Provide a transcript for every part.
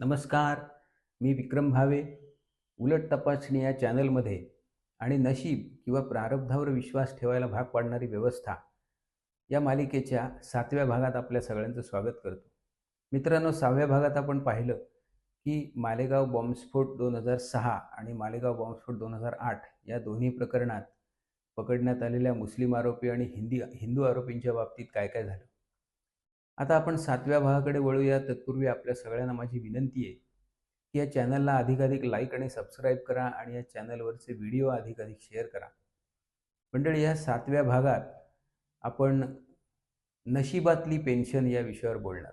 नमस्कार मी विक्रम भावे. उलट तपासणी या चॅनलमध्ये आणि नशीब किंवा प्रारब्धावर विश्वास ठेवायला भाग पाडणारी व्यवस्था या मालिकेच्या सातव्या भागात आपल्या सगळ्यांचं स्वागत करतो. मित्रांनो सहाव्या भागात आपण पाहिलं की मालेगाव बॉम्बस्फोट दोन हजार सहा आणि मालेगाव बॉम्बस्फोट दोन हजार आठ या दोन्ही प्रकरणात पकडण्यात आलेल्या मुस्लिम आरोपी आणि हिंदी हिंदू आरोपींच्या बाबतीत काय काय झालं? आता आपण सातव्या भागाकडे वळूया तत्पूर्वी आपल्या सगळ्यांना माझी विनंती आहे की या चॅनलला अधिकाधिक लाईक आणि सबस्क्राईब करा आणि या चॅनलवरचे व्हिडिओ अधिकाधिक शेअर करा. मंडळी या सातव्या भागात आपण नशिबातली पेन्शन या विषयावर बोलणार.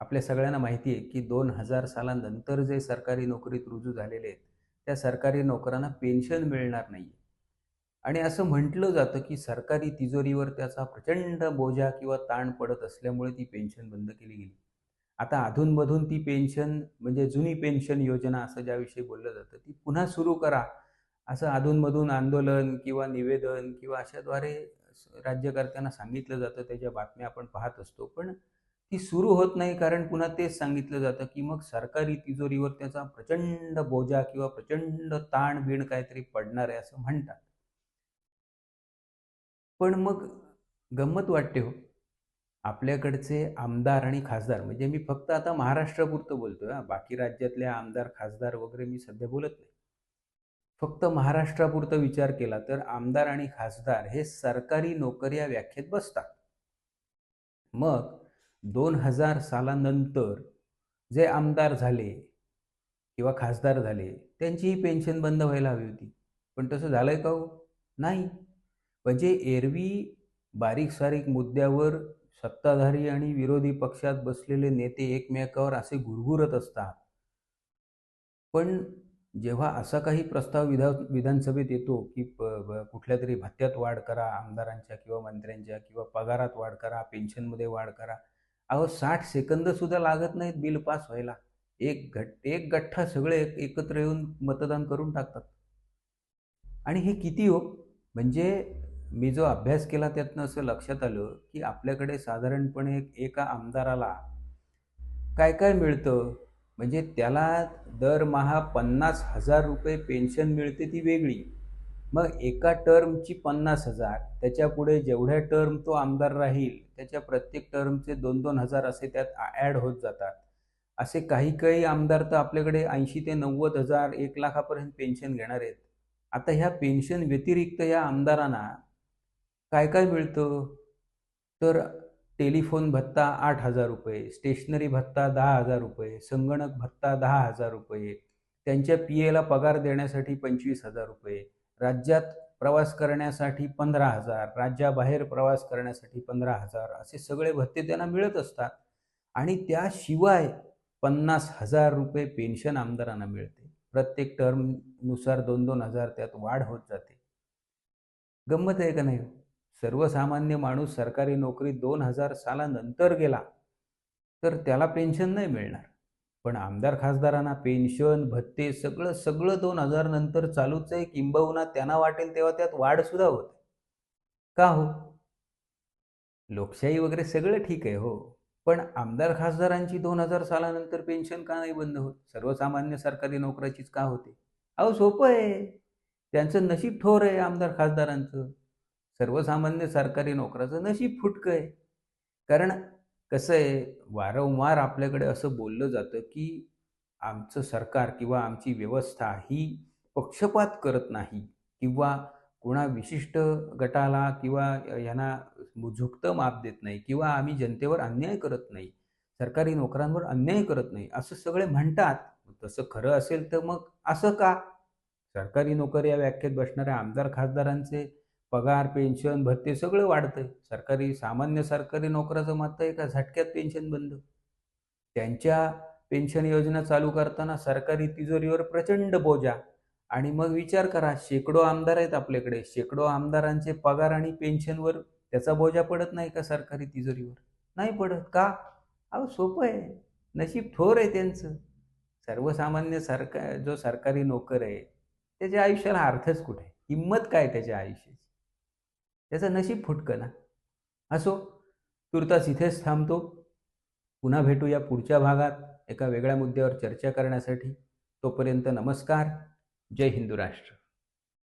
आपल्या सगळ्यांना माहिती आहे की दोन हजार सालानंतर जे सरकारी नोकरीत रुजू झालेले आहेत त्या सरकारी नोकरांना पेन्शन मिळणार नाही आहे आणि असं म्हटलं जातं की सरकारी तिजोरीवर त्याचा प्रचंड बोजा किंवा ताण पडत असल्यामुळे ती पेन्शन बंद केली गेली. आता अधूनमधून ती पेन्शन म्हणजे जुनी पेन्शन योजना असं ज्याविषयी बोललं जातं ती पुन्हा सुरू करा. असं अधूनमधून आंदोलन किंवा निवेदन किंवा अशाद्वारे राज्यकर्त्यांना सांगितलं जातं त्याच्या बातम्या आपण पाहत असतो. पण ती सुरू होत नाही कारण पुन्हा तेच सांगितलं जातं की मग सरकारी तिजोरीवर त्याचा प्रचंड बोजा किंवा प्रचंड ताण बिण काहीतरी पडणार आहे असं म्हणतात. पण मग गंमत वाटते हो. आपल्याकडचे आमदार आणि खासदार म्हणजे मी फक्त आता महाराष्ट्रापुरतं बोलतोय हा. बाकी राज्यातले आमदार खासदार वगैरे मी सध्या बोलत नाही. फक्त महाराष्ट्रापुरतं विचार केला तर आमदार आणि खासदार हे सरकारी नोकऱ्या व्याख्येत बसतात. मग दोन हजार सालानंतर जे आमदार झाले किंवा खासदार झाले त्यांचीही पेन्शन बंद व्हायला हवी होती. पण तसं झालंय का हो? नाही. म्हणजे एरवी बारीक सारीक मुद्द्यावर सत्ताधारी आणि विरोधी पक्षात बसलेले नेते एकमेकावर असे गुरगुरत असतात. पण जेव्हा असा काही प्रस्ताव विधा विधानसभेत येतो की प कुठल्या तरी भत्त्यात वाढ करा आमदारांच्या किंवा मंत्र्यांच्या किंवा पगारात वाढ करा पेन्शनमध्ये वाढ करा अहो साठ सेकंदसुद्धा लागत नाहीत बिल पास व्हायला. एक घट एक गठ्ठा सगळे एकत्र येऊन मतदान करून टाकतात. आणि हे किती हो? म्हणजे मी जो अभ्यास केला त्यातनं असं लक्षात आलं की आपल्याकडे साधारणपणे एका आमदाराला काय काय मिळतं? म्हणजे त्याला दरमहा पन्नास हजार रुपये पेन्शन मिळते ती वेगळी. मग एका टर्मची पन्नास हजार त्याच्या पुढे जेवढ्या टर्म तो आमदार राहील त्याच्या प्रत्येक टर्मचे दोन दोन हजार असे त्यात ॲड होत जातात. असे काही काही आमदार तर आपल्याकडे ऐंशी ते नव्वद हजार एक लाखापर्यंत पेन्शन घेणार आहेत. आता ह्या पेन्शन व्यतिरिक्त या आमदारांना काय काय मिळतं? तर टेलिफोन भत्ता आठ हजार रुपये स्टेशनरी भत्ता दहा हजार रुपये संगणक भत्ता दहा हजार रुपये त्यांच्या पी एला पगार देण्यासाठी पंचवीस हजार रुपये राज्यात प्रवास करण्यासाठी पंधरा हजार राज्याबाहेर प्रवास करण्यासाठी पंधरा हजार असे सगळे भत्ते त्यांना मिळत असतात. आणि त्याशिवाय पन्नास हजार रुपये पेन्शन आमदारांना मिळते. प्रत्येक टर्मनुसार दोन दोन हजार त्यात वाढ होत जाते. गंमत आहे का नाही? सर्वसामान्य माणूस सरकारी नोकरी दोन हजार सालानंतर गेला तर त्याला पेन्शन नाही मिळणार. पण आमदार खासदारांना पेन्शन भत्ते सगळं सगळं दोन हजार नंतर चालूच आहे. किंबहुना त्यांना वाटेल तेव्हा त्यात वाढ सुद्धा होते. का हो? लोकशाही वगैरे सगळं ठीक आहे हो. पण आमदार खासदारांची दोन हजार सालानंतर पेन्शन का नाही बंद होत? सर्वसामान्य सरकारी नोकऱ्याचीच का होते? अहो सोपं आहे. त्यांचं नशीब ठोर आहे आमदार खासदारांचं. सर्वसामान्य सरकारी नोकराचं नशीब फुटकं आहे कारण कसं आहे वारंवार आपल्याकडे असं बोललं जातं की आमचं सरकार किंवा आमची व्यवस्था ही पक्षपात करत नाही किंवा कोणा विशिष्ट गटाला किंवा यांना झुकतं माप देत नाही किंवा आम्ही जनतेवर अन्याय करत नाही सरकारी नोकरांवर अन्याय करत नाही असं सगळे म्हणतात. तसं खरं असेल तर मग असं का? सरकारी नोकरी या व्याख्येत बसणाऱ्या आमदार खासदारांचे पगार पेन्शन भत्ते सगळं वाढतंय. सरकारी सामान्य सरकारी नोकराचं मत आहे का झटक्यात पेन्शन बंद. त्यांच्या पेन्शन योजना चालू करताना सरकारी तिजोरीवर प्रचंड बोजा. आणि मग विचार करा शेकडो आमदार आहेत आपल्याकडे. शेकडो आमदारांचे पगार आणि पेन्शनवर त्याचा बोजा पडत नाही का सरकारी तिजोरीवर? नाही पडत. का? अहो सोपं आहे. नशीब थोर आहे त्यांचं. सर्वसामान्य सरकार जो सरकारी नोकर आहे त्याच्या आयुष्याला अर्थच कुठे? किंमत काय त्याच्या आयुष्याची? त्याचं नशीब फुटकं ना. असो तुर्तास इथेच थांबतो. पुन्हा भेटूया पुढच्या भागात एका वेगळ्या मुद्द्यावर चर्चा करण्यासाठी. तोपर्यंत नमस्कार. जय हिंदू राष्ट्र.